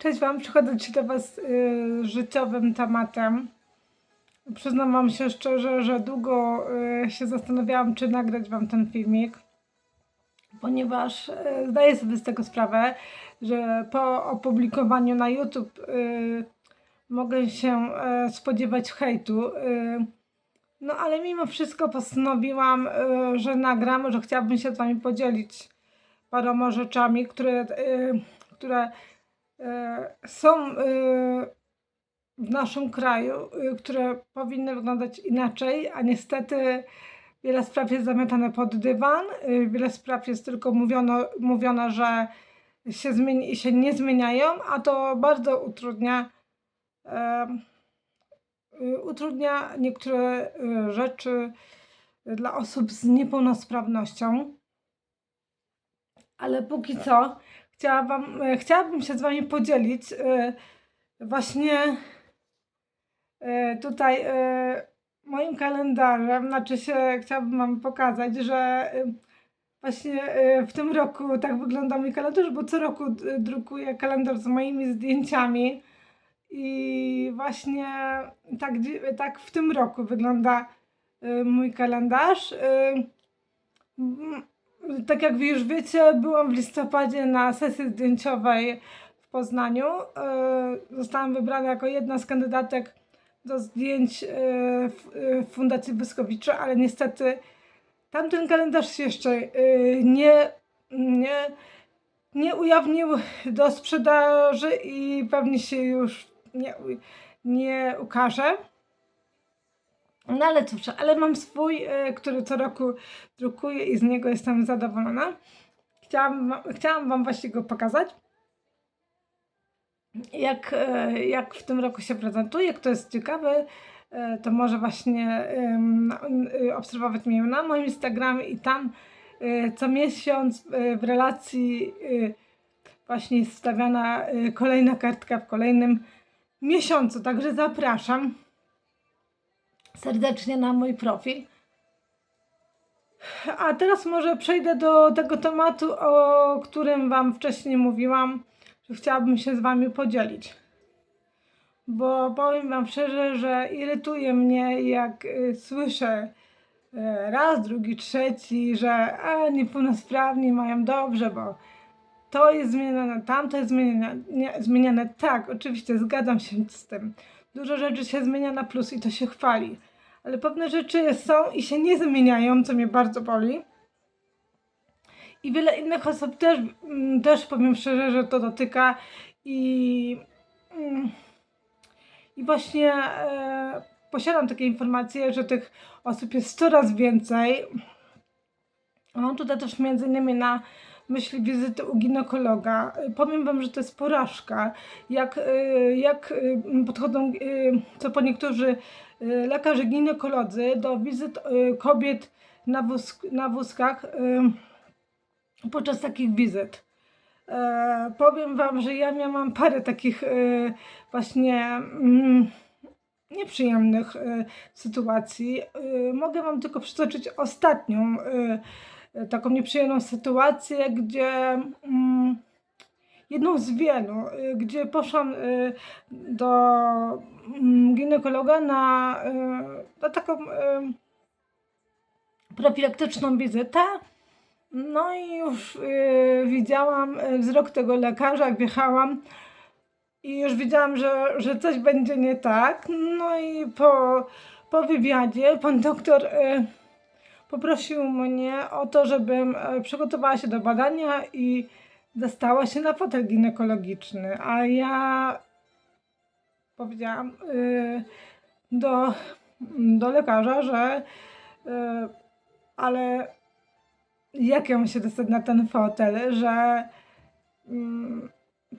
Cześć Wam, przychodzę dzisiaj do Was y, życiowym tematem. Przyznam Wam się szczerze, że długo y, się zastanawiałam, czy nagrać Wam ten filmik, ponieważ y, zdaję sobie z tego sprawę, że po opublikowaniu na YouTube y, mogę się y, spodziewać hejtu. Y, no ale mimo wszystko postanowiłam, y, że nagram, że chciałabym się z Wami podzielić paroma rzeczami, które, y, które są e, w naszym kraju, e, które powinny wyglądać inaczej, a niestety wiele spraw jest zamiatane pod dywan, e, wiele spraw jest tylko mówiono, mówione, że się zmieni i się nie zmieniają, a to bardzo utrudnia e, e, utrudnia niektóre e, rzeczy dla osób z niepełnosprawnością. Ale póki co chciałabym, e, chciałabym się z Wami podzielić e, właśnie e, tutaj moim kalendarzem. Znaczy się, chciałabym Wam pokazać, że właśnie w tym roku tak wygląda mój kalendarz, bo co roku drukuję kalendarz z moimi zdjęciami. I właśnie tak, tak w tym roku wygląda mój kalendarz. Tak jak już wiecie, byłam w listopadzie na sesji zdjęciowej w Poznaniu. E, Zostałam wybrana jako jedna z kandydatek do zdjęć e, e, Fundacji Wyskowicze, ale niestety tamten kalendarz się jeszcze nie, nie, nie ujawnił do sprzedaży i pewnie się już nie, nie ukaże. No ale cóż, ale mam swój, e, który co roku drukuję i z niego jestem zadowolona. Chciałam, chciałam Wam właśnie go pokazać. Jak, e, jak w tym roku się prezentuje, kto jest ciekawy, e, to może właśnie obserwować mnie na moim Instagramie i tam co miesiąc w relacji właśnie jest wstawiana e, kolejna kartka w kolejnym miesiącu. Także zapraszam serdecznie na mój profil. A teraz może przejdę do tego tematu, o którym Wam wcześniej mówiłam, że chciałabym się z Wami podzielić. Bo powiem Wam szczerze, że irytuje mnie, jak y, słyszę y, raz, drugi, trzeci, że a, niepełnosprawni mają dobrze, bo to jest zmieniane, tamto jest zmieniane, nie, zmieniane. Tak, oczywiście zgadzam się z tym. Dużo rzeczy się zmienia na plus i to się chwali. Ale pewne rzeczy są i się nie zmieniają, co mnie bardzo boli. I wiele innych osób też, mm, też powiem szczerze, że to dotyka i, mm, i właśnie e, posiadam takie informacje, że tych osób jest coraz więcej. Mam tutaj też między innymi na myśli wizyty u ginekologa. Powiem Wam, że to jest porażka, jak, y, jak y, podchodzą, y, co po niektórzy lekarze ginekolodzy do wizyt y, kobiet na, wózk, na wózkach y, podczas takich wizyt. Powiem Wam, że ja miałam parę takich y, właśnie mm, nieprzyjemnych y, sytuacji. Y, mogę Wam tylko przytoczyć ostatnią y, y, taką nieprzyjemną sytuację, gdzie mm, jedną z wielu, y, gdzie poszłam y, do mm, ginekologa na, y, na taką profilaktyczną wizytę. No i już widziałam wzrok tego lekarza, jak wjechałam i już wiedziałam, że, że coś będzie nie tak. No i po, po wywiadzie pan doktor poprosił mnie o to, żebym przygotowała się do badania i dostała się na fotel ginekologiczny. A ja powiedziałam y, do, do lekarza, że y, ale jak ja się dostać na ten fotel, że mm,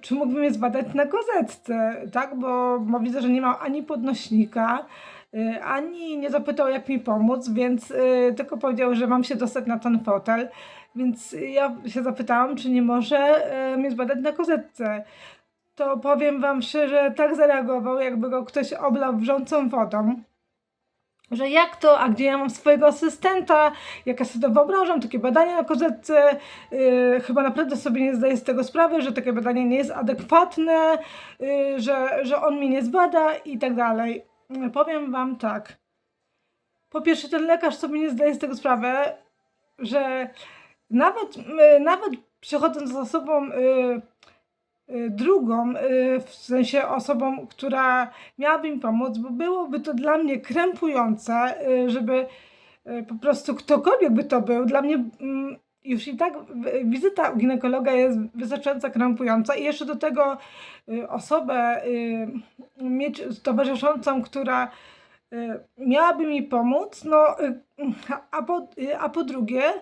czy mógłbym mnie zbadać na kozetce, tak? Bo, bo widzę, że nie ma ani podnośnika, y, ani nie zapytał, jak mi pomóc, więc y, tylko powiedział, że mam się dostać na ten fotel. Więc ja się zapytałam, czy nie może y, mnie zbadać na kozetce. To powiem Wam szczerze, tak zareagował, jakby go ktoś oblał wrzącą wodą. że jak to, a gdzie ja mam swojego asystenta, jak ja sobie to wyobrażam, takie badania na kozetce, yy, chyba naprawdę sobie nie zdaję z tego sprawy, że takie badanie nie jest adekwatne, yy, że, że on mnie nie zbada i tak dalej. Powiem Wam tak. Po pierwsze, ten lekarz sobie nie zdaje z tego sprawy, że nawet, nawet przechodząc z osobą yy, yy, drugą, yy, w sensie osobą, która miałaby mi pomóc, bo byłoby to dla mnie krępujące, żeby po prostu ktokolwiek by to był, dla mnie mm, już i tak wizyta u ginekologa jest wystarczająco krępująca i jeszcze do tego osobę mieć towarzyszącą, która y, miałaby mi pomóc, no y, a- po, y, a po drugie, y,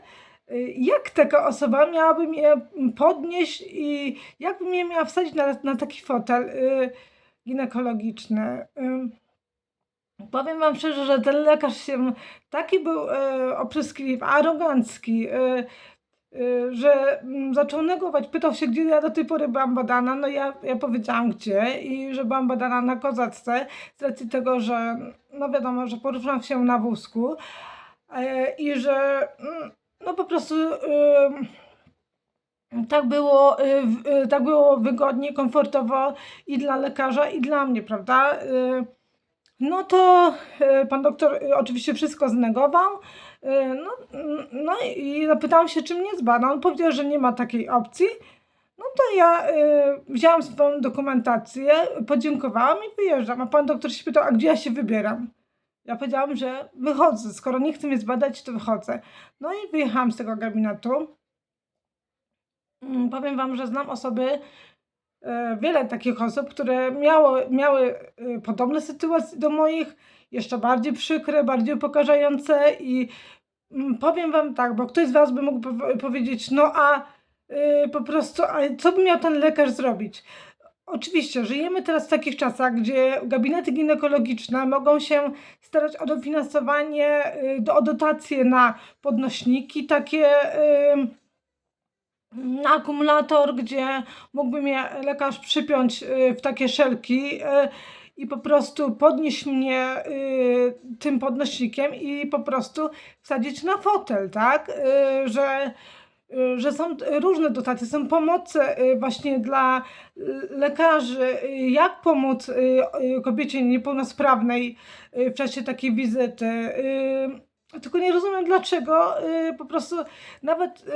jak taka osoba miałaby mnie podnieść i jakby mnie miała wsadzić na, na taki fotel y, ginekologiczny. Powiem Wam szczerze, że ten lekarz się taki był e, opryskliwy, arogancki, że mm, zaczął negować. Pytał się, gdzie ja do tej pory byłam badana. No ja, ja powiedziałam gdzie i że byłam badana na kozacce z racji tego, że no wiadomo, że poruszam się na wózku i że mm, no po prostu tak było, w- y, tak było wygodnie, komfortowo i dla lekarza, i dla mnie, prawda? Y, No to pan doktor oczywiście wszystko znegował. No, no i zapytałam się, czy mnie zbada. On powiedział, że nie ma takiej opcji. No to ja wzięłam swoją dokumentację, podziękowałam i wyjeżdżam. A pan doktor się pytał, a gdzie ja się wybieram? Ja powiedziałam, że wychodzę. Skoro nie chce mnie zbadać, to wychodzę. No i wyjechałam z tego gabinetu. Mm, Powiem Wam, że znam osoby, e, wiele takich osób, które miało, miały e, podobne sytuacje do moich, jeszcze bardziej przykre, bardziej upokarzające i mm, powiem Wam tak, bo ktoś z Was by mógł pow- powiedzieć, no a y, po prostu, a co by miał ten lekarz zrobić? Oczywiście, żyjemy teraz w takich czasach, gdzie gabinety ginekologiczne mogą się starać o dofinansowanie, y, o dotacje na podnośniki takie, na akumulator, gdzie mógłby mnie lekarz przypiąć y, w takie szelki y, i po prostu podnieść mnie tym podnośnikiem i po prostu wsadzić na fotel, tak? Że, że są różne dotacje, są pomoce y, właśnie dla y, lekarzy, y, jak pomóc y, y, kobiecie niepełnosprawnej y, w czasie takiej wizyty. Y, Tylko nie rozumiem dlaczego y, po prostu nawet y,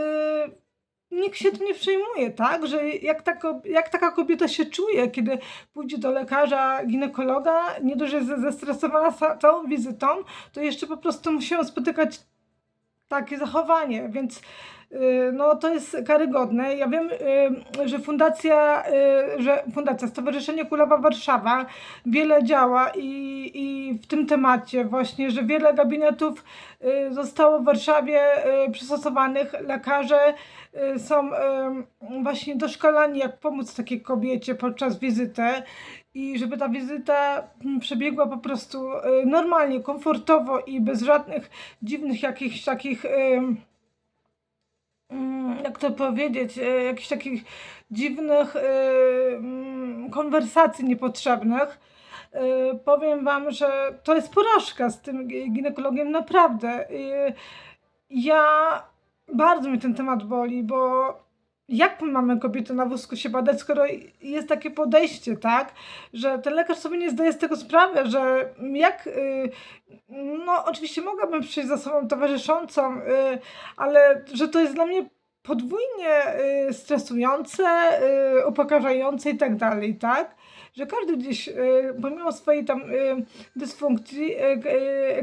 nikt się tym nie przejmuje, tak? Że jak, taka, jak taka kobieta się czuje, kiedy pójdzie do lekarza, ginekologa, nie dość, że jest zestresowana całą wizytą, to jeszcze po prostu musi spotykać takie zachowanie, więc y, no to jest karygodne. Ja wiem, y, że fundacja, y, że fundacja Stowarzyszenie Kulawa Warszawa wiele działa i, i w tym temacie właśnie, że wiele gabinetów y, zostało w Warszawie y, przystosowanych. Lekarze y, są y, właśnie doszkalani, jak pomóc takiej kobiecie podczas wizyty i żeby ta wizyta mm, przebiegła po prostu y, normalnie, komfortowo i bez żadnych dziwnych jakichś takich, jak to powiedzieć, y, jakichś takich dziwnych y, mm, konwersacji niepotrzebnych. Y, Powiem Wam, że to jest porażka z tym gi- ginekologiem, naprawdę. Ja bardzo mnie ten temat boli, bo jak my mamy kobietę na wózku się badać, skoro jest takie podejście, tak? Że ten lekarz sobie nie zdaje z tego sprawy, że jak. y, No, oczywiście mogłabym przyjść za sobą towarzyszącą, y, ale że to jest dla mnie podwójnie y, stresujące, upokarzające i tak dalej, tak? Że każdy gdzieś, pomimo swojej tam dysfunkcji,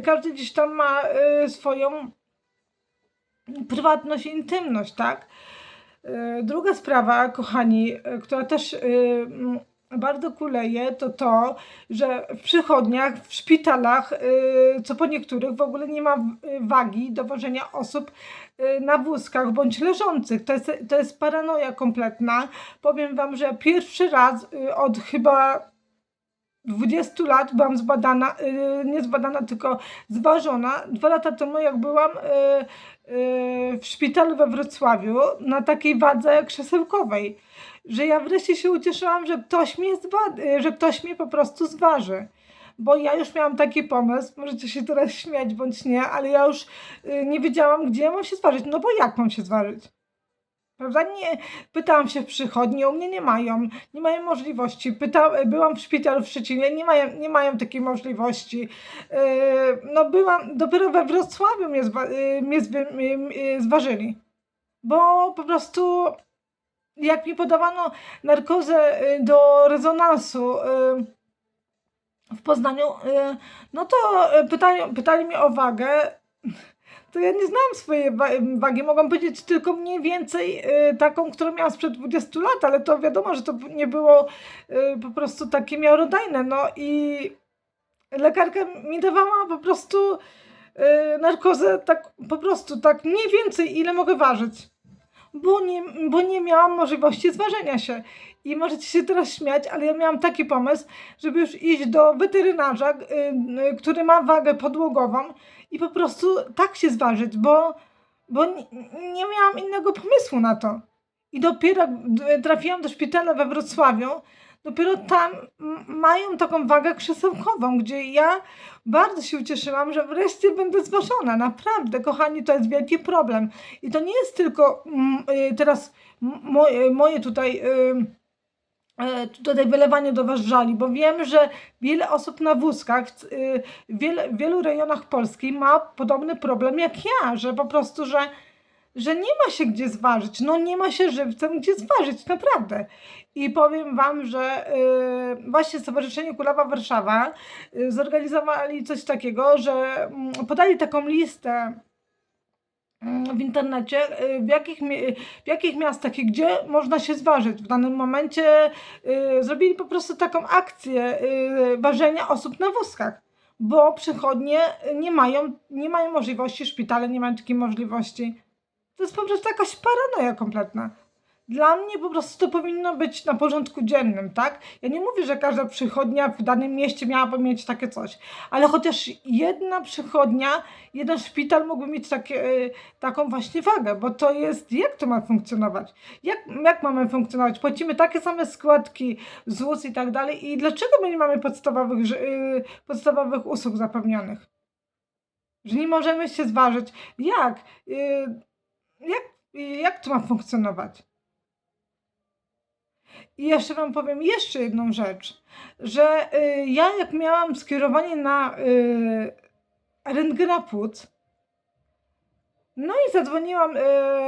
każdy gdzieś tam ma swoją prywatność intymność, tak? E, Druga sprawa, kochani, e, która też e, bardzo kuleje, to to, że w przychodniach, w szpitalach, co po niektórych w ogóle nie ma wagi do wożenia osób na wózkach bądź leżących. To jest, to jest paranoja kompletna. Powiem Wam, że pierwszy raz od chyba 20 lat byłam zbadana, y, nie zbadana, tylko zważona. Dwa lata temu, jak byłam y, y, w szpitalu we Wrocławiu na takiej wadze krzesełkowej, że ja wreszcie się ucieszyłam, że ktoś mnie, zba- y, że ktoś mnie po prostu zważy. bo ja już miałam taki pomysł, możecie się teraz śmiać bądź nie, ale ja już y, nie wiedziałam, gdzie mam się zważyć. No bo jak mam się zważyć? Prawda? Nie, pytałam się w przychodni, u mnie nie mają, nie mają możliwości. Pyta, byłam w szpitalu w Szczecinie, nie mają, nie mają takiej możliwości. Yy, no byłam, dopiero we Wrocławiu mnie, zwa, yy, mnie zwy, yy, zważyli. Bo po prostu jak mi podawano narkozę yy, do rezonansu yy, w Poznaniu, yy, no to yy, pytali, pytali mnie o wagę to ja nie znałam swojej wa- wagi. Mogłam powiedzieć tylko mniej więcej y, taką, którą miałam sprzed 20 lat, ale to wiadomo, że to nie było y, po prostu takie miarodajne. No i lekarka mi dawała po prostu y, narkozę tak po prostu tak mniej więcej ile mogę ważyć. Bo nie, bo nie miałam możliwości zważenia się. I możecie się teraz śmiać, ale ja miałam taki pomysł, żeby już iść do weterynarza, który ma wagę podłogową i po prostu tak się zważyć, bo, bo nie, nie miałam innego pomysłu na to. I dopiero trafiłam do szpitala we Wrocławiu, dopiero tam mają taką wagę krzesełkową, gdzie ja bardzo się ucieszyłam, że wreszcie będę zważona. Naprawdę, kochani, to jest wielki problem. I to nie jest tylko mm, y, teraz moje, moje tutaj. Y, e, tutaj wylewanie do was żali, bo wiem, że wiele osób na wózkach y, w w wielu rejonach Polski ma podobny problem jak ja, że po prostu, że, że nie ma się gdzie zważyć. No nie ma się żywcem gdzie zważyć, naprawdę. I powiem wam, że y, właśnie Stowarzyszenie Kulawa Warszawa y, zorganizowali coś takiego, że mm, podali taką listę w internecie, y, w jakich, mi- w jakich miastach i gdzie można się zważyć. W danym momencie y, zrobili po prostu taką akcję y, ważenia osób na wózkach, bo przychodnie nie mają, nie mają możliwości, szpitale nie mają takiej możliwości. To jest po prostu jakaś paranoja kompletna. Dla mnie po prostu to powinno być na porządku dziennym, tak? Ja nie mówię, że każda przychodnia w danym mieście miałaby mieć takie coś, ale chociaż jedna przychodnia, jeden szpital mógłby mieć takie, y, taką właśnie wagę, bo to jest, jak to ma funkcjonować? Jak, jak mamy funkcjonować? Płacimy takie same składki, ZUS i tak dalej i dlaczego my nie mamy podstawowych, y, podstawowych usług zapewnionych? Że nie możemy się zważyć. Jak? Y, jak, jak to ma funkcjonować? I jeszcze Wam powiem jeszcze jedną rzecz, że y, ja jak miałam skierowanie na y, rentgena płuc, no i zadzwoniłam y,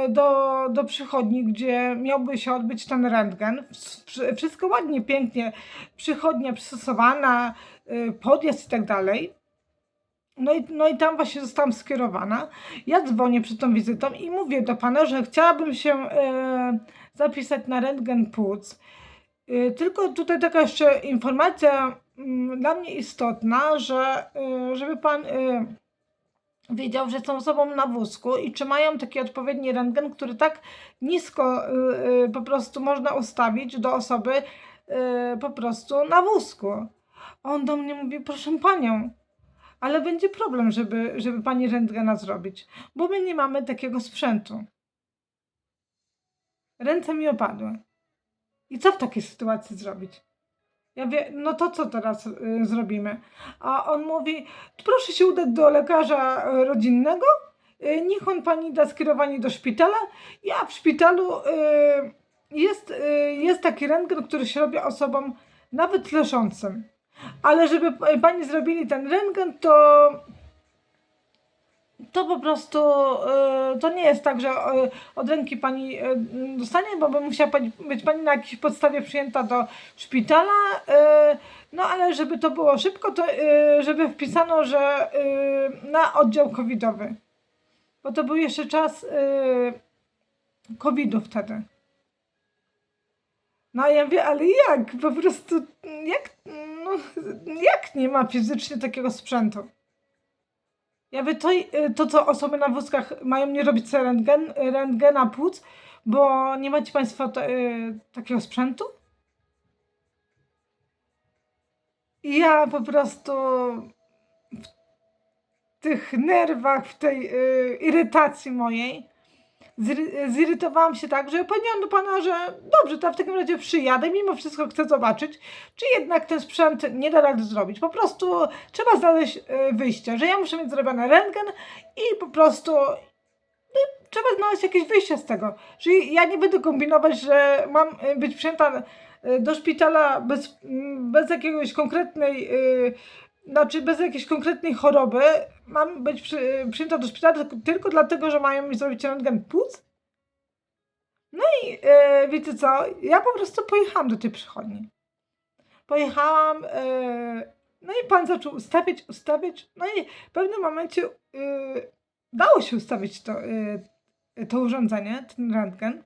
do, do przychodni, gdzie miałby się odbyć ten rentgen. Wsz- Wszystko ładnie, pięknie, przychodnia przystosowana, y, podjazd i tak dalej. No i, no i tam właśnie zostałam skierowana. Ja dzwonię przed tą wizytą i mówię do pana, że chciałabym się e, zapisać na rentgen płuc. E, tylko tutaj taka jeszcze informacja mm, dla mnie istotna, że e, żeby pan e, wiedział, że są osobą na wózku i czy mają taki odpowiedni rentgen, który tak nisko e, e, po prostu można ustawić do osoby e, po prostu na wózku. On do mnie mówi, proszę panią, ale będzie problem, żeby, żeby pani rentgena zrobić, bo my nie mamy takiego sprzętu. Ręce mi opadły. I co w takiej sytuacji zrobić? Ja wie, no to co teraz y, zrobimy? A on mówi, proszę się udać do lekarza y, rodzinnego, y, niech on pani da skierowanie do szpitala. Ja w szpitalu y, jest, y, jest taki rentgen, który się robi osobom nawet leżącym. Ale żeby pani zrobili ten rentgen, to to po prostu y, to nie jest tak, że y, od ręki pani y, dostanie, bo by musiała być pani na jakiejś podstawie przyjęta do szpitala. No ale żeby to było szybko, to żeby wpisano, że na oddział covidowy. Bo to był jeszcze czas covidu wtedy. No ja mówię, ale jak? Po prostu jak, jak nie ma fizycznie takiego sprzętu? Ja mówię, to, to co osoby na wózkach mają nie robić sobie rentgen, rentgena płuc, bo nie macie Państwo ta- y, takiego sprzętu? I ja po prostu w tych nerwach, w tej y, irytacji mojej zirytowałam się tak, że powiedziałam do pana, że dobrze, to w takim razie przyjadę, mimo wszystko chcę zobaczyć, czy jednak ten sprzęt nie da rady zrobić. Po prostu trzeba znaleźć e, wyjście, że ja muszę mieć zrobiony rentgen i po prostu no, trzeba znaleźć jakieś wyjście z tego. Że ja nie będę kombinować, że mam e, być przyjęta e, do szpitala bez, bez jakiegoś konkretnej, e, znaczy bez jakiejś konkretnej choroby. Mam być przy, przyjęta do szpitala tylko, dlatego, że mają mi zrobić rentgen płuc. No i e, wiecie co, ja po prostu pojechałam do tej przychodni. Pojechałam, e, no i pan zaczął ustawiać, ustawiać, no i w pewnym momencie e, dało się ustawić to, e, to urządzenie, ten rentgen.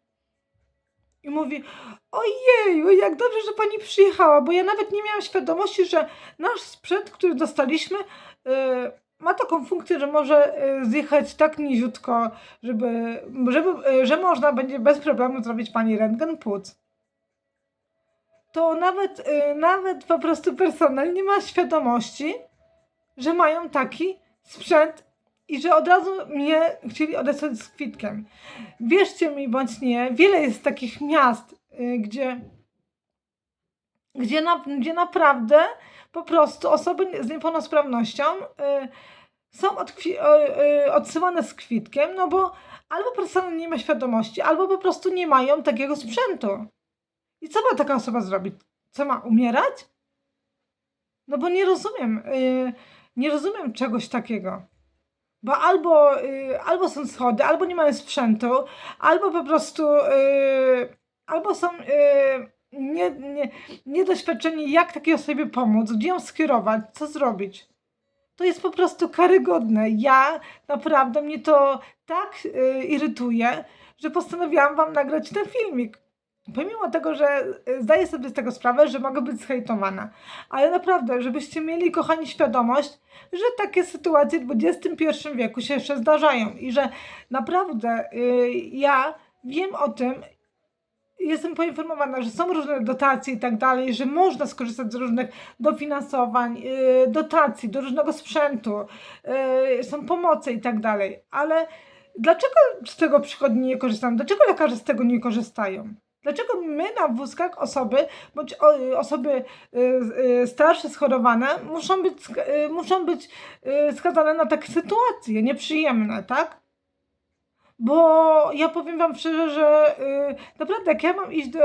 I mówi, ojeju, jak dobrze, że pani przyjechała, bo ja nawet nie miałam świadomości, że nasz sprzęt, który dostaliśmy, e, ma taką funkcję, że może e, zjechać tak niziutko, żeby, żeby, e, że można będzie bez problemu zrobić pani rentgen płuc. To nawet, e, nawet po prostu personel nie ma świadomości, że mają taki sprzęt i że od razu mnie chcieli odesłać z kwitkiem. Wierzcie mi bądź nie, wiele jest takich miast, y, gdzie, gdzie, na, gdzie naprawdę po prostu osoby z niepełnosprawnością y, są y, odsyłane z kwitkiem, no bo albo personel nie ma świadomości, albo po prostu nie mają takiego sprzętu. I co ma taka osoba zrobić? Co ma umierać? No bo nie rozumiem, y, nie rozumiem czegoś takiego. Bo albo, albo są schody, albo nie mają sprzętu, albo po prostu, albo są nie, nie, niedoświadczeni, jak takiej osobie pomóc, gdzie ją skierować, co zrobić. To jest po prostu karygodne. Ja naprawdę mnie to tak y, irytuje, że postanowiłam Wam nagrać ten filmik. Pomimo tego, że y, zdaję sobie z tego sprawę, że mogę być zhejtowana. Ale naprawdę, żebyście mieli, kochani, świadomość, że takie sytuacje w XXI wieku się jeszcze zdarzają i że naprawdę y, ja wiem o tym, jestem poinformowana, że są różne dotacje i tak dalej, że można skorzystać z różnych dofinansowań, y, dotacji, do różnego sprzętu, y, są pomoce i tak dalej, ale dlaczego z tego przychodni nie korzystają? Dlaczego lekarze z tego nie korzystają? Dlaczego my na wózkach osoby, bądź y, osoby starsze, schorowane, muszą być, muszą być skazane na takie sytuacje nieprzyjemne, tak? Bo ja powiem Wam szczerze, że y, naprawdę jak ja mam iść do...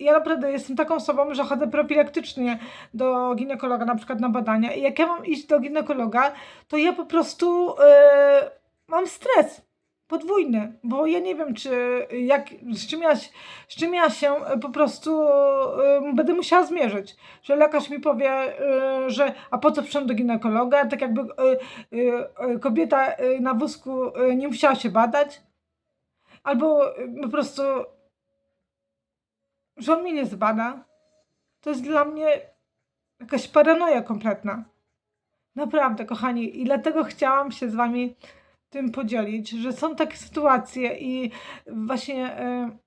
Ja naprawdę jestem taką osobą, że chodzę profilaktycznie do ginekologa, na przykład na badania i jak ja mam iść do ginekologa, to ja po prostu y, mam stres podwójny, bo ja nie wiem, czy jak, z, czym ja, z czym ja się po prostu y, będę musiała zmierzyć. Że lekarz mi powie, że a po co przyszłam do ginekologa, tak jakby kobieta na wózku nie musiała się badać. Albo y, po prostu, że on mnie nie zbada. To jest dla mnie jakaś paranoja kompletna. Naprawdę, kochani. I dlatego chciałam się z Wami tym podzielić, że są takie sytuacje i właśnie y,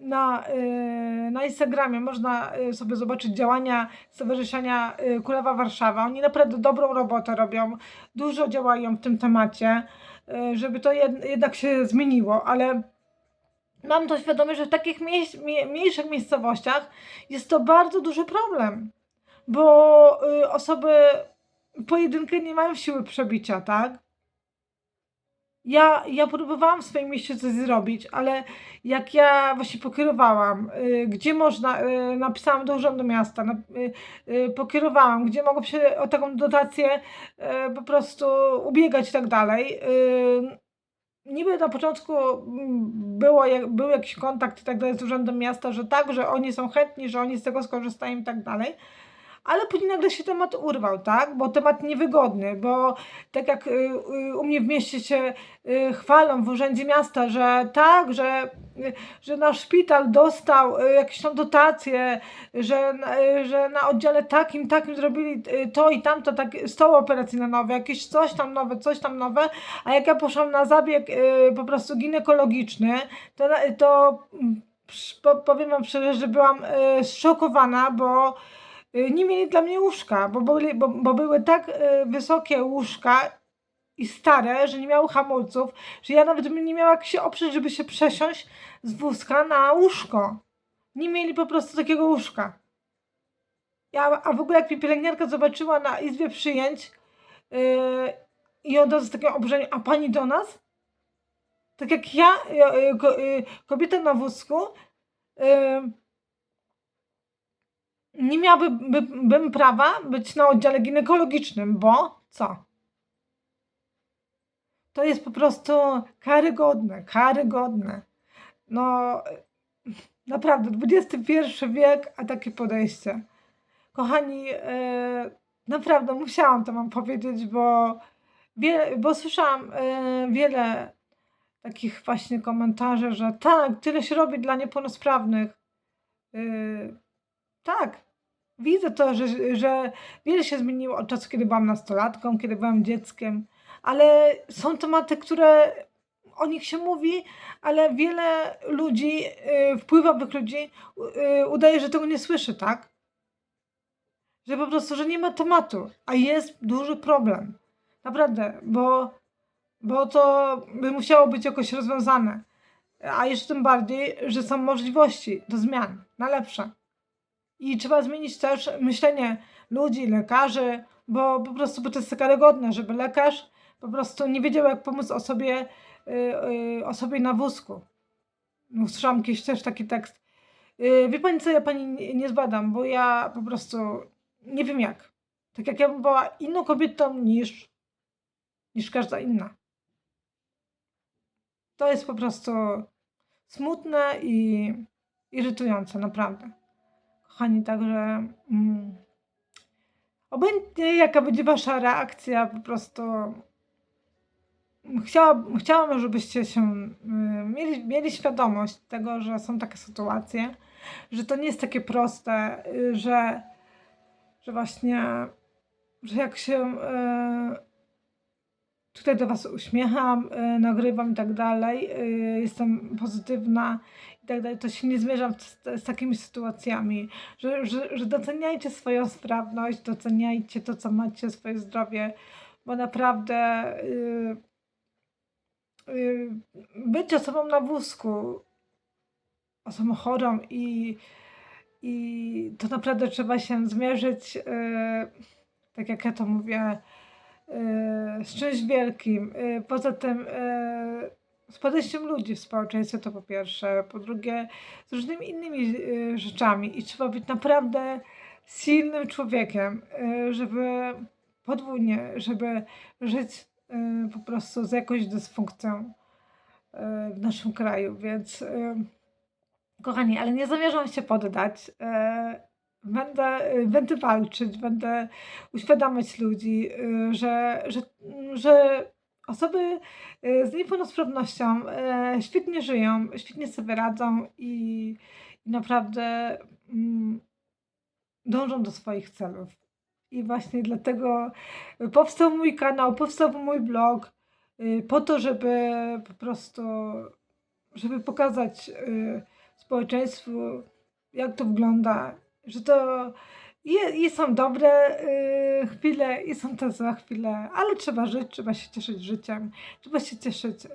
na, y, na Instagramie można sobie zobaczyć działania Stowarzyszenia Kulewa Warszawa. Oni naprawdę dobrą robotę robią, dużo działają w tym temacie, żeby to jed, jednak się zmieniło, ale mam to świadomość, że w takich mniejszych miejscowościach jest to bardzo duży problem, bo y, osoby pojedyncze nie mają siły przebicia, tak? Ja, ja próbowałam w swoim mieście coś zrobić, ale jak ja właśnie pokierowałam, y, gdzie można, y, napisałam do Urzędu Miasta, na, y, y, pokierowałam, gdzie mogą się o taką dotację y, po prostu ubiegać i tak dalej. Y, niby na początku mm, było, jak- był jakiś kontakt i tak dalej z Urzędem Miasta, że tak, że oni są chętni, że oni z tego skorzystają i tak dalej. Ale później nagle się temat urwał, tak? Bo temat niewygodny, bo tak jak y, y, u mnie w mieście się y, chwalą w urzędzie miasta, że tak, że, że nasz szpital dostał jakieś tam dotacje, że, że na oddziale takim, takim zrobili to i tamto, tak, stoły operacyjne nowe, jakieś coś tam nowe, coś tam nowe, a jak ja poszłam na zabieg po prostu ginekologiczny, to, to mm, powiem Wam szczerze, że byłam zszokowana, bo nie mieli dla mnie łóżka, bo były, bo, bo były tak y, wysokie łóżka, i stare, że nie miały hamulców, że ja nawet nie miała jak się oprzeć, żeby się przesiąść z wózka na łóżko. Nie mieli po prostu takiego łóżka. Ja, a w ogóle jak mi pielęgniarka zobaczyła na izbie przyjęć yy, i od razu z takim oburzeniem, a pani do nas? Tak jak ja, yy, yy, kobieta na wózku, yy, nie miałabym by, bym prawa być na oddziale ginekologicznym, bo co? To jest po prostu karygodne, karygodne. No, naprawdę, XXI wiek, a takie podejście. Kochani, e, naprawdę musiałam to wam powiedzieć, bo, wie, bo słyszałam e, wiele takich właśnie komentarzy, że tak, tyle się robi dla niepełnosprawnych. E, tak, widzę to, że, że wiele się zmieniło od czasu, kiedy byłam nastolatką, kiedy byłam dzieckiem, ale są tematy, które o nich się mówi, ale wiele ludzi, y, wpływowych ludzi y, udaje, że tego nie słyszy, tak? Że po prostu, że nie ma tematu, a jest duży problem. Naprawdę, bo, bo to by musiało być jakoś rozwiązane. A jeszcze tym bardziej, że są możliwości do zmian na lepsze. I trzeba zmienić też myślenie ludzi, lekarzy, bo po prostu bo to jest karygodne, żeby lekarz po prostu nie wiedział, jak pomóc osobie, yy, osobie na wózku. No, Usłyszałam kiedyś też taki tekst. Yy, wie pani co, ja pani nie, nie zbadam, bo ja po prostu nie wiem jak. Tak jak ja bym była inną kobietą niż, niż każda inna. To jest po prostu smutne i irytujące, naprawdę. Kochani, także mm, obojętnie jaka będzie wasza reakcja, po prostu chciałam, chciałam żebyście się y, mieli, mieli świadomość tego, że są takie sytuacje, że to nie jest takie proste, y, że, że właśnie, że jak się y, tutaj do Was uśmiecham, y, nagrywam i tak dalej, y, jestem pozytywna i tak dalej, to się nie zmierzam z, z takimi sytuacjami, że, że, że doceniajcie swoją sprawność, doceniajcie to, co macie, swoje zdrowie, bo naprawdę y, y, być osobą na wózku, osobą chorą i, i to naprawdę trzeba się zmierzyć, y, tak jak ja to mówię, y, z czymś wielkim. Y, Poza tym y, z podejściem ludzi w społeczeństwie to po pierwsze, po drugie z różnymi innymi y, rzeczami i trzeba być naprawdę silnym człowiekiem, y, żeby podwójnie, żeby żyć y, po prostu z jakąś dysfunkcją w naszym kraju, więc kochani, ale nie zamierzam się poddać. Będę, będę walczyć, będę uświadamiać ludzi, że, że, że osoby y, z niepełnosprawnością y, świetnie żyją, świetnie sobie radzą i, naprawdę mm, dążą do swoich celów. I właśnie dlatego powstał mój kanał, powstał mój blog, y, po to, żeby po prostu, żeby pokazać społeczeństwu, jak to wygląda, że to je, i są dobre y, chwile i są te złe chwile, ale trzeba żyć, trzeba się cieszyć życiem, trzeba się cieszyć y,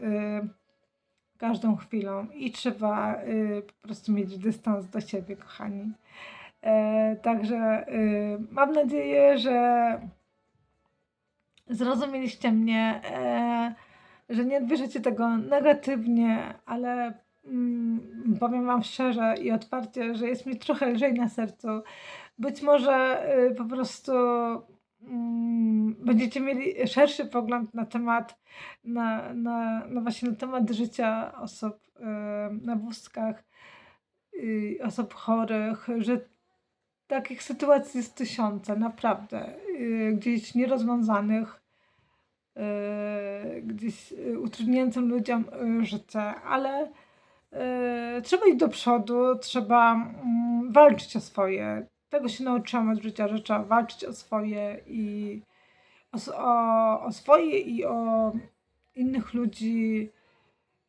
każdą chwilą i trzeba y, po prostu mieć dystans do siebie, kochani. E, także mam nadzieję, że zrozumieliście mnie, e, że nie odbierzecie tego negatywnie, ale mm, powiem Wam szczerze i otwarcie, że jest mi trochę lżej na sercu. Być może y, po prostu mm, będziecie mieli szerszy pogląd na temat, na, na, na właśnie na temat życia osób y, na wózkach, y, osób chorych, że takich sytuacji jest tysiące, naprawdę, gdzieś nierozwiązanych, gdzieś utrudniającym ludziom życie, ale trzeba iść do przodu, trzeba mm, walczyć o swoje. Tego się nauczyłam od życia, że trzeba walczyć o swoje i o, o, swoje i o innych ludzi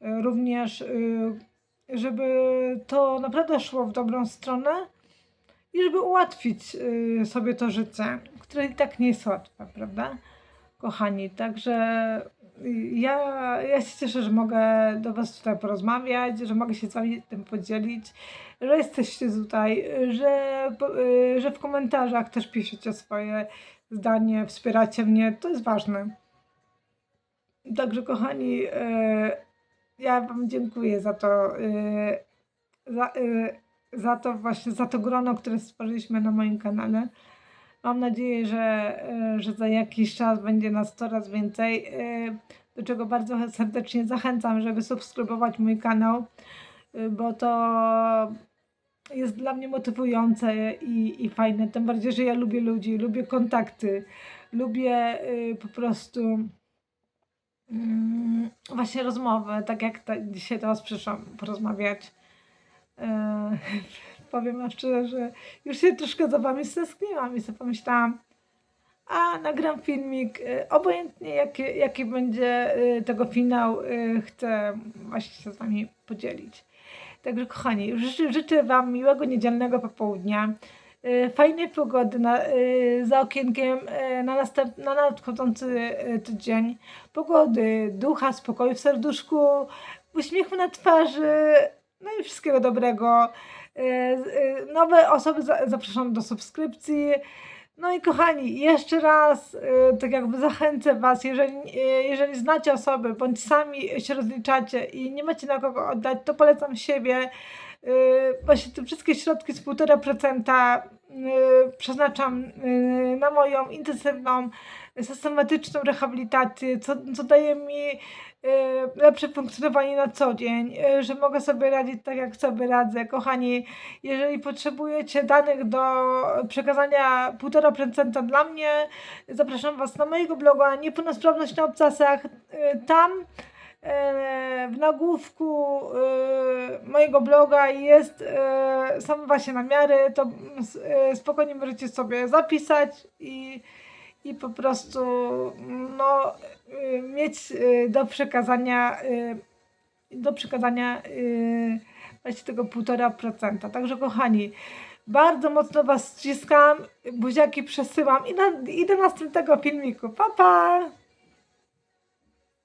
y, również, y, żeby to naprawdę szło w dobrą stronę i żeby ułatwić sobie to życie, które i tak nie jest łatwe, prawda? kochani. Także ja, ja się cieszę, że mogę do Was tutaj porozmawiać, że mogę się z Wami tym podzielić, że jesteście tutaj, że, y, że w komentarzach też piszecie swoje zdanie, wspieracie mnie. To jest ważne. Także kochani, y, ja Wam dziękuję za to, y, za, za to właśnie, za to grono, które stworzyliśmy na moim kanale. Mam nadzieję, że, y, że za jakiś czas będzie nas coraz więcej, y, do czego bardzo serdecznie zachęcam, żeby subskrybować mój kanał, y, bo to jest dla mnie motywujące i, i fajne. Tym bardziej, że ja lubię ludzi, lubię kontakty, lubię po prostu mm, właśnie rozmowę, tak jak ta, dzisiaj Was przyszłam porozmawiać. Powiem Wam szczerze, że już się troszkę za Wami stęskniłam i sobie pomyślałam, a nagram filmik, e, obojętnie jaki, jaki będzie e, tego finał, e, chcę właśnie się z Wami podzielić. Także kochani, życzę, życzę Wam miłego niedzielnego popołudnia, fajnej pogody na, za okienkiem na, następ, na nadchodzący tydzień, pogody, ducha, spokoju w serduszku, uśmiechu na twarzy, no i wszystkiego dobrego. E, e, Nowe osoby za- zapraszam do subskrypcji. No i kochani, jeszcze raz, e, tak jakby zachęcę Was, jeżeli, jeżeli znacie osoby, bądź sami się rozliczacie i nie macie na kogo oddać, to polecam siebie. Właśnie te wszystkie środki z 1,5% e, przeznaczam e, na moją intensywną, systematyczną rehabilitację, co, co daje mi e, lepsze funkcjonowanie na co dzień, że mogę sobie radzić tak, jak sobie radzę. Kochani, jeżeli potrzebujecie danych do przekazania 1,5% dla mnie, zapraszam Was na mojego bloga Niepełnosprawność na obcasach. Tam w nagłówku e, mojego bloga jest e, są właśnie namiary, to s- e, spokojnie możecie sobie zapisać i, i po prostu no, e, mieć e, do przekazania e, do przekazania właśnie tego 1,5%. Także kochani, bardzo mocno Was ściskam, buziaki przesyłam i, na, i do następnego filmiku. Pa, pa!